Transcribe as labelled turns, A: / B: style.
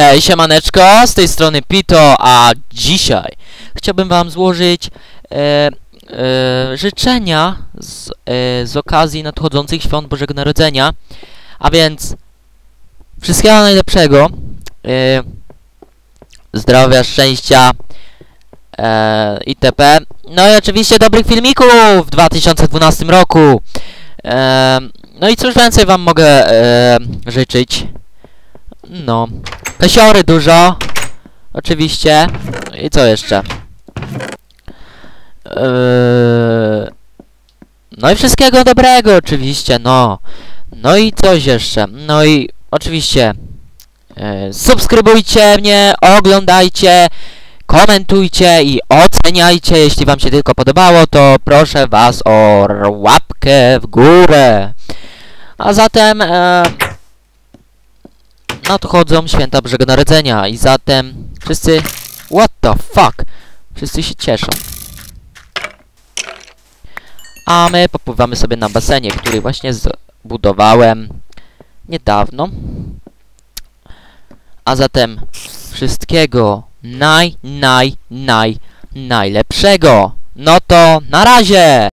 A: Hej, siemaneczko, z tej strony Pito, a dzisiaj chciałbym wam złożyć e, e, życzenia z, e, z okazji nadchodzących świąt Bożego Narodzenia, a więc wszystkiego najlepszego, e, zdrowia, szczęścia e, itp. No i oczywiście dobrych filmików w 2012 roku. E, no i cóż więcej wam mogę e, życzyć? No. Pesiory dużo. Oczywiście. I co jeszcze? Eee, no i wszystkiego dobrego oczywiście, no. No i coś jeszcze. No i oczywiście e, subskrybujcie mnie, oglądajcie, komentujcie i oceniajcie. Jeśli wam się tylko podobało, to proszę was o łapkę w górę. A zatem... E, nadchodzą święta Bożego Narodzenia i zatem wszyscy... What the fuck? Wszyscy się cieszą. A my popływamy sobie na basenie, który właśnie zbudowałem niedawno. A zatem wszystkiego naj, naj, naj, najlepszego. No to na razie!